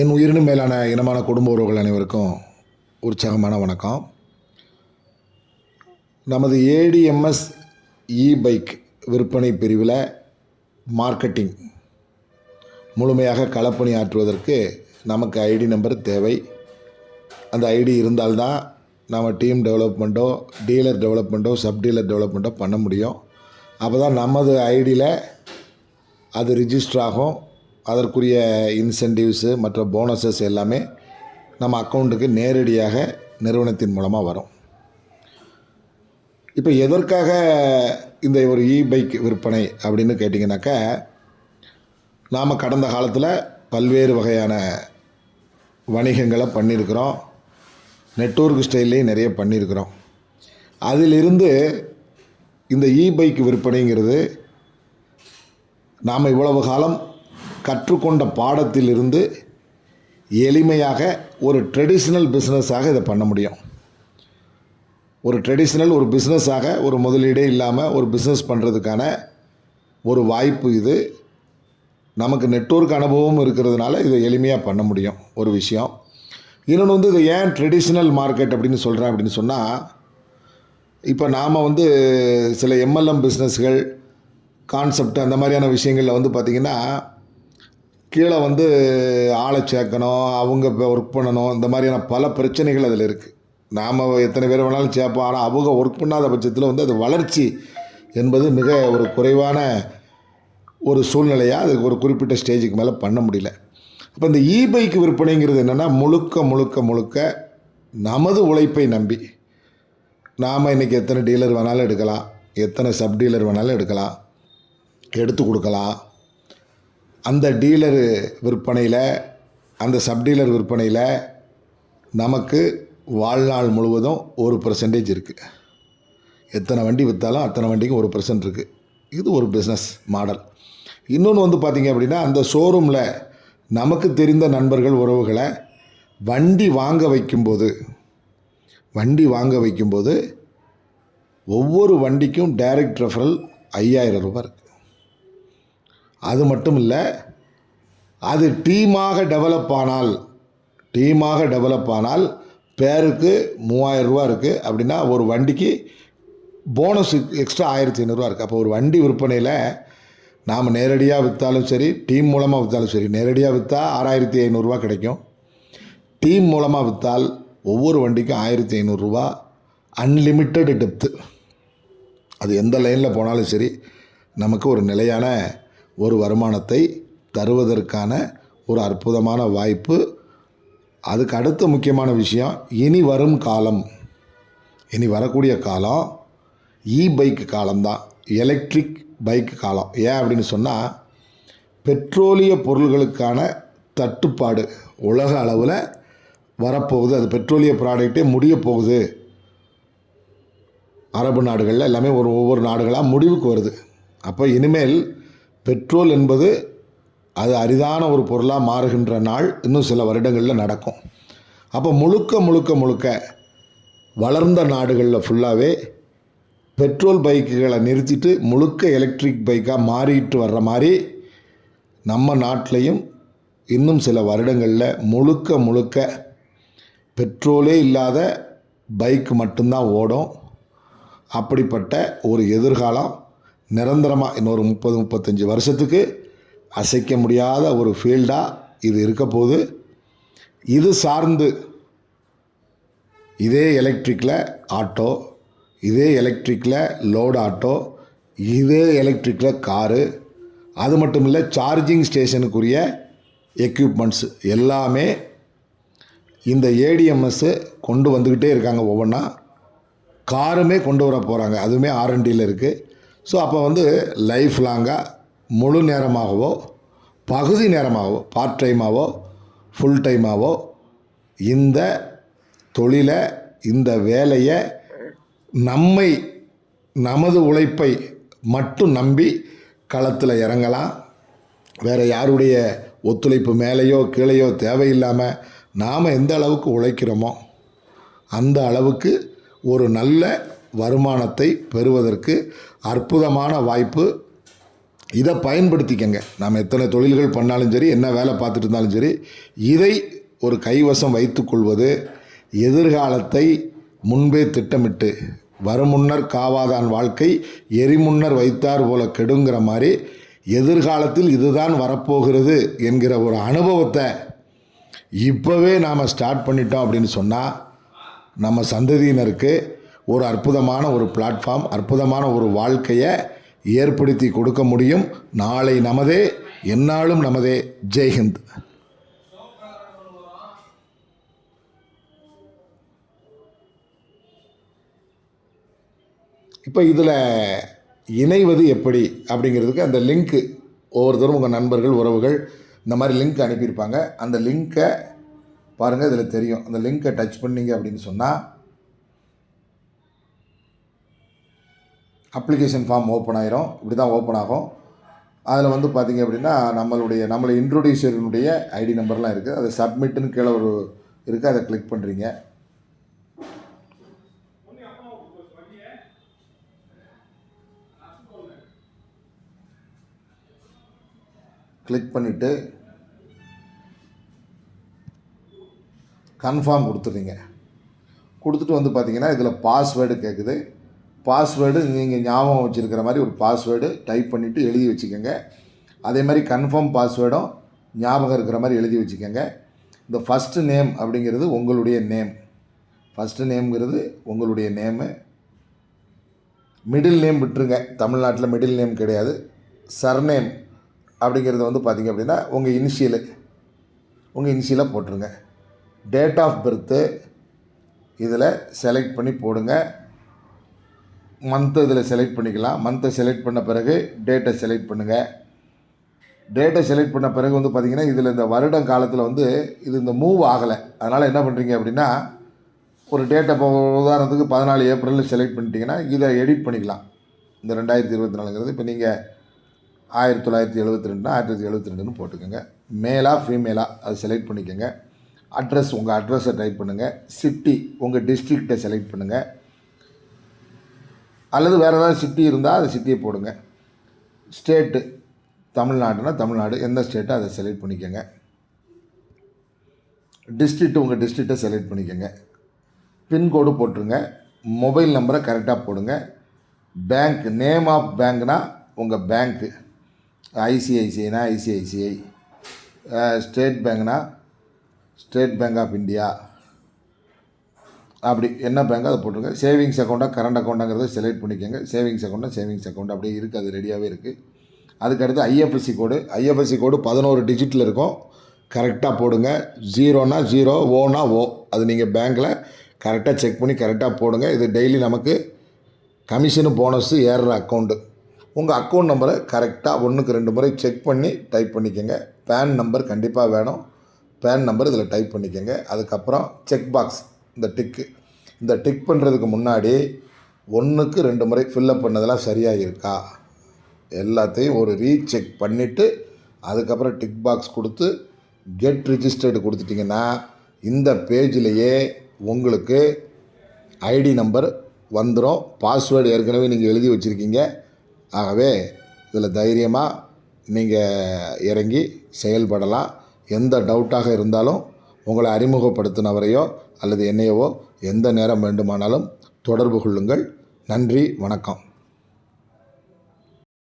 என் உயிரினும் மேலான இனமான குடும்ப உறவுகள் அனைவருக்கும் உற்சாகமான வணக்கம். நமது ஏடிஎம்எஸ் இ பைக் விற்பனை பிரிவில் மார்க்கெட்டிங் முழுமையாக களப்பணி ஆற்றுவதற்கு நமக்கு ஐடி நம்பர் தேவை. அந்த ஐடி இருந்தால்தான் நம்ம டீம் டெவலப்மெண்ட்டோ டீலர் டெவலப்மெண்ட்டோ சப் டீலர் டெவலப்மெண்ட்டோ பண்ண முடியும். அப்போ தான் நமது ஐடியில் அது ரிஜிஸ்டர் ஆகும். அதற்குரிய இன்சென்டிவ்ஸு மற்ற போனஸஸ் எல்லாமே நம்ம அக்கௌண்ட்டுக்கு நேரடியாக நிறுவனத்தின் மூலமாக வரும். இப்போ எதற்காக இந்த ஒரு இ பைக் விற்பனை அப்படின்னு கேட்டிங்கனாக்கா நாம் கடந்த காலத்தில் பல்வேறு வகையான வணிகங்களை பண்ணியிருக்கிறோம் நெட்வொர்க் ஸ்டைல்லையும் நிறைய பண்ணியிருக்கிறோம் அதிலிருந்து இந்த இ பைக் விற்பனைங்கிறது நாம் இவ்வளவு காலம் கற்றுக்கொண்ட பாடத்திலிருந்து எளிமையாக ஒரு ட்ரெடிஷ்னல் பிஸ்னஸாக இதை பண்ண முடியும். ஒரு ட்ரெடிஷ்னல் ஒரு பிஸ்னஸாக ஒரு முதலீடே இல்லாமல் ஒரு பிஸ்னஸ் பண்ணுறதுக்கான ஒரு வாய்ப்பு இது. நமக்கு நெட்ஒர்க் அனுபவம் இருக்கிறதுனால இதை எளிமையாக பண்ண முடியும் ஒரு விஷயம். இன்னொன்று வந்து இது ஏன் ட்ரெடிஷ்னல் மார்க்கெட் அப்படின்னு சொல்கிறேன் அப்படின்னு சொன்னால் இப்போ நாம் வந்து சில எம்எல்எம் பிஸ்னஸ்கள் கான்செப்ட் அந்த மாதிரியான விஷயங்களில் வந்து பார்த்திங்கன்னா கீழே வந்து ஆளை சேர்க்கணும் அவங்க ஒர்க் பண்ணணும் இந்த மாதிரியான பல பிரச்சனைகள் அதில் இருக்குது நாம் எத்தனை பேர் வேணாலும் சேர்ப்போம் ஆனால் அவங்க ஒர்க் பண்ணாத பட்சத்தில் வந்து அது வளர்ச்சி என்பது மிக ஒரு குறைவான ஒரு சூழ்நிலையாக அது ஒரு குறிப்பிட்ட ஸ்டேஜுக்கு மேலே பண்ண முடியல. அப்போ இந்த இ பைக் விற்பனைங்கிறது என்னென்னா முழுக்க முழுக்க முழுக்க நமது உழைப்பை நம்பி. நாம் இன்றைக்கி எத்தனை டீலர் வேணாலும் எடுக்கலாம் எத்தனை சப் டீலர் வேணாலும் எடுக்கலாம் எடுத்து கொடுக்கலாம். அந்த டீலரு விற்பனையில் அந்த சப் டீலர் விற்பனையில் நமக்கு வாழ்நாள் முழுவதும் ஒரு பர்சன்டேஜ் இருக்குது எத்தனை வண்டி விற்றாலும் அத்தனை வண்டிக்கும் ஒரு பர்சன்ட் இருக்குது இது ஒரு பிஸ்னஸ் மாடல் இன்னொன்று வந்து பார்த்திங்க அப்படின்னா அந்த ஷோரூமில் நமக்கு தெரிந்த நண்பர்கள் உறவுகளை வண்டி வாங்க வைக்கும்போது வண்டி வாங்க வைக்கும்போது ஒவ்வொரு வண்டிக்கும் டைரக்ட் ரெஃபரல் ஐயாயிரம் ரூபாய் இருக்குது அது மட்டும் இல்லை அது டீமாக டெவலப் ஆனால் டீமாக டெவலப் ஆனால் பேருக்கு மூவாயிரம் ரூபா இருக்குது அப்படின்னா ஒரு வண்டிக்கு போனஸ் எக்ஸ்ட்ரா ஆயிரத்தி ஐநூறுரூவா இருக்குது அப்போ ஒரு வண்டி விற்பனையில் நாம் நேரடியாக விற்றாலும் சரி டீம் மூலமாக விற்றாலும் சரி நேரடியாக விற்றா ஆறாயிரத்தி ஐநூறுரூவா கிடைக்கும். டீம் மூலமாக விற்றால் ஒவ்வொரு வண்டிக்கும் ஆயிரத்தி ஐநூறுரூவா அன்லிமிட்டெட் டெப்த்து அது எந்த லைனில் போனாலும் சரி நமக்கு ஒரு நிலையான ஒரு வருமானத்தை தருவதற்கான ஒரு அற்புதமான வாய்ப்பு. அதுக்கு அடுத்த முக்கியமான விஷயம் இனி வரும் காலம். இனி வரக்கூடிய காலம் இ பைக் காலம்தான். எலக்ட்ரிக் பைக் காலம். ஏன் அப்படின்னு சொன்னால் பெட்ரோலிய பொருள்களுக்கான தட்டுப்பாடு உலக அளவில் வரப்போகுது. அது பெட்ரோலிய ப்ராடக்டே முடிய போகுது. அரபு நாடுகளில் எல்லாமே ஒரு ஒவ்வொரு நாடுகளாக முடிவுக்கு வருது. அப்போ இனிமேல் பெட்ரோல் என்பது அது அரிதான ஒரு பொருளாக மாறுகின்ற நாள் இன்னும் சில வருடங்களில் நடக்கும். அப்போ முழுக்க முழுக்க முழுக்க வளர்ந்த நாடுகளில் ஃபுல்லாகவே பெட்ரோல் பைக்குகளை நிறுத்திட்டு முழுக்க எலக்ட்ரிக் பைக்காக மாறிட்டு வர்ற மாதிரி நம்ம நாட்டிலையும் இன்னும் சில வருடங்களில் முழுக்க முழுக்க பெட்ரோலே இல்லாத பைக் மட்டும்தான் ஓடும். அப்படிப்பட்ட ஒரு எதிர்காலம் நிரந்தரமாக இன்னொரு முப்பது முப்பத்தஞ்சு வருஷத்துக்கு அசைக்க முடியாத ஒரு ஃபீல்டாக இது இருக்க போது இது சார்ந்து இதே எலக்ட்ரிக்கில் ஆட்டோ இதே எலக்ட்ரிக்கில் லோடு ஆட்டோ இதே எலக்ட்ரிக்கில் காரு அது மட்டும் இல்லை சார்ஜிங் ஸ்டேஷனுக்குரிய எக்யூப்மெண்ட்ஸு எல்லாமே இந்த ஏடிஎம்எஸ்ஸு கொண்டு வந்துக்கிட்டே இருக்காங்க ஒவ்வொன்றா காருமே கொண்டு வர போகிறாங்க அதுவுமே ஆர்என்டியில் இருக்குது ஸோ அப்போ வந்து லைஃப் லாங்காக முழு நேரமாகவோ பகுதி நேரமாகவோ பார்ட் டைமாகவோ ஃபுல் டைமாகவோ இந்த தொழிலை இந்த வேலையை நம்மை நமது உழைப்பை மட்டும் நம்பி களத்தில் இறங்கலாம். வேறு யாருடைய ஒத்துழைப்பு மேலேயோ கீழேயோ தேவையில்லாமல் நாம் எந்த அளவுக்கு உழைக்கிறோமோ அந்த அளவுக்கு ஒரு நல்ல வருமானத்தை பெறுவதற்கு அற்புதமான வாய்ப்பு. இதை பயன்படுத்திக்கங்க. நாம் எத்தனை தொழில்கள் பண்ணாலும் சரி என்ன வேலை பார்த்துட்டு இருந்தாலும் சரி இதை ஒரு கைவசம் வைத்துக்கொள்வது எதிர்காலத்தை முன்பே திட்டமிட்டு வருமுன்னர் காவாதான் வாழ்க்கை எரிமுன்னர் வைத்தார் போல கெடுங்கிற மாதிரி எதிர்காலத்தில் இதுதான் வரப்போகிறது என்கிற ஒரு அனுபவத்தை இப்போவே நாம் ஸ்டார்ட் பண்ணிட்டோம் அப்படின்னு சொன்னால் நம்ம சந்ததியினருக்கு ஒரு அற்புதமான ஒரு பிளாட்ஃபார்ம் அற்புதமான ஒரு வாழ்க்கையை ஏற்படுத்தி கொடுக்க முடியும். நாளை நமதே எந்நாளும் நமதே. ஜெய்ஹிந்த் இப்போ இதில் இணைவது எப்படி அப்படிங்கிறதுக்கு அந்த லிங்க்கு ஒவ்வொருத்தரும் உங்கள் நண்பர்கள் உறவுகள் இந்த மாதிரி லிங்க் அனுப்பியிருப்பாங்க. அந்த லிங்க்கை பாருங்கள் இதில் தெரியும். அந்த லிங்க்கை டச் பண்ணீங்க அப்படின்னு சொன்னால் அப்ளிகேஷன் ஃபார்ம் ஓப்பன் ஆயிரும். இப்படி தான் ஓப்பன் ஆகும். அதில் வந்து பார்த்தீங்க அப்படின்னா நம்மளுடைய நம்மளை இன்ட்ரோடியூசரினுடைய ஐடி நம்பர்லாம் இருக்குது அது சப்மிட்டுன்னு கீழே ஒரு இருக்குது அதை கிளிக் பண்ணுறீங்க கிளிக் பண்ணிவிட்டு கன்ஃபார்ம் கொடுத்துறீங்க கொடுத்துட்டு வந்து பார்த்திங்கன்னா இதில் பாஸ்வேர்டு கேட்குது பாஸ்வேர்டு நீங்கள் ஞாபகம் வச்சுருக்கிற மாதிரி ஒரு பாஸ்வேர்டு டைப் பண்ணிவிட்டு எழுதி வச்சுக்கோங்க. அதே மாதிரி கன்ஃபார்ம் பாஸ்வேர்டும் ஞாபகம் இருக்கிற மாதிரி எழுதி வச்சுக்கோங்க. இந்த ஃபஸ்ட்டு நேம் அப்படிங்கிறது உங்களுடைய நேம் ஃபஸ்ட்டு நேம்ங்கிறது உங்களுடைய நேமு மிடில் நேம் விட்டுருங்க. தமிழ்நாட்டில் மிடில் நேம் கிடையாது. சர்நேம் அப்படிங்கிறது வந்து பார்த்திங்க அப்படின்னா உங்கள் இனிஷியலு உங்கள் இனிஷியலாக போட்டுருங்க. டேட் ஆஃப் பர்த்து இதில் செலக்ட் பண்ணி போடுங்க. மந்த்து இதில் செலக்ட் பண்ணிக்கலாம். மந்த்தை செலக்ட் பண்ண பிறகு டேட்டை செலக்ட் பண்ணுங்கள் டேட்டை செலக்ட் பண்ண பிறகு வந்து பார்த்திங்கன்னா இதில் இந்த வருடம் காலத்தில் வந்து இது இந்த மூவ் ஆகலை. அதனால் என்ன பண்ணுறீங்க அப்படின்னா ஒரு டேட்டை இப்போ உதாரணத்துக்கு பதினாலு ஏப்ரலில் செலக்ட் பண்ணிட்டீங்கன்னா இதை எடிட் பண்ணிக்கலாம். இந்த ரெண்டாயிரத்தி இருபத்தி நாலுங்கிறது. இப்போ நீங்கள் ஆயிரத்தி தொள்ளாயிரத்தி எழுபத்தி ரெண்டுனா ஆயிரத்தி தொள்ளாயிரத்தி எழுபத்தி ரெண்டுன்னு போட்டுக்கோங்க மேலாக ஃபீமேலாக அது செலக்ட் பண்ணிக்கோங்க. அட்ரஸ் உங்கள் அட்ரஸை டைப் பண்ணுங்கள் சிட்டி உங்கள் டிஸ்ட்ரிக்டை செலக்ட் பண்ணுங்கள் அல்லது வேறு ஏதாவது சிட்டி இருந்தால் அந்த சிட்டியை போடுங்க. ஸ்டேட்டு தமிழ்நாடுனா தமிழ்நாடு. எந்த ஸ்டேட்டோ அதை செலக்ட் பண்ணிக்கோங்க. டிஸ்ட்ரிக்ட் உங்கள் டிஸ்ட்ரிக்டை செலக்ட் பண்ணிக்கோங்க. பின்கோடு போட்டுருங்க. மொபைல் நம்பரை கரெக்டாக போடுங்க. பேங்க் நேம் ஆஃப் பேங்க்னா உங்கள் பேங்க்கு ஐசிஐசிஐனா ஐசிஐசிஐ ஸ்டேட் பேங்க்னா ஸ்டேட் பேங்க் ஆஃப் இந்தியா அப்படி என்ன பேங்க் அதை போட்டுருங்க சேவிங்ஸ் அக்கௌண்ட்டாக கரண்ட் அக்கௌண்ட்டாங்கிறத செலக்ட் பண்ணிக்கோங்க. சேவிங்ஸ் அக்கௌண்ட்டாக சேவிங்ஸ் அக்கௌண்ட் அப்படியே இருக்குது அது ரெடியாகவே இருக்குது அதுக்கடுத்து ஐஎஃப்எஸ்சி கோடு ஐஎஃப்எஸ்சி கோடு பதினோரு டிஜிட்டில் இருக்கும். கரெக்டாக போடுங்க. ஜீரோனா ஜீரோ ஓனா ஓ அது நீங்கள் பேங்க்கில் கரெக்டாக செக் பண்ணி கரெக்டாக போடுங்க. இது டெய்லி நமக்கு கமிஷனு போனஸு ஏறுற அக்கௌண்ட்டு உங்கள் அக்கௌண்ட் நம்பரை கரெக்டாக ஒன்றுக்கு ரெண்டு முறை செக் பண்ணி டைப் பண்ணிக்கோங்க. பேன் நம்பர் கண்டிப்பாக வேணும். பேன் நம்பர் இதில் டைப் பண்ணிக்கோங்க. அதுக்கப்புறம் செக் பாக்ஸ் இந்த டிக்கு இந்த டிக் பண்ணுறதுக்கு முன்னாடி ஒன்றுக்கு ரெண்டு முறை ஃபில்லப் பண்ணதெல்லாம் சரியாக இருக்கா எல்லாத்தையும் ஒரு ரீசெக் பண்ணிவிட்டு அதுக்கப்புறம் டிக் பாக்ஸ் கொடுத்து கெட் ரிஜிஸ்டர்டு கொடுத்துட்டிங்கன்னா இந்த பேஜ்லேயே உங்களுக்கு ஐடி நம்பர் வந்துடும் பாஸ்வேர்டு ஏற்கனவே நீங்கள் எழுதி வச்சுருக்கீங்க. ஆகவே இதில் தைரியமாக நீங்கள் இறங்கி செயல்படலாம். எந்த டவுட்டாக இருந்தாலும் உங்களை அறிமுகப்படுத்தினவரையோ அல்லது என்னையவோ எந்த நேரம் வேண்டுமானாலும் தொடர்பு கொள்ளுங்கள். நன்றி வணக்கம்.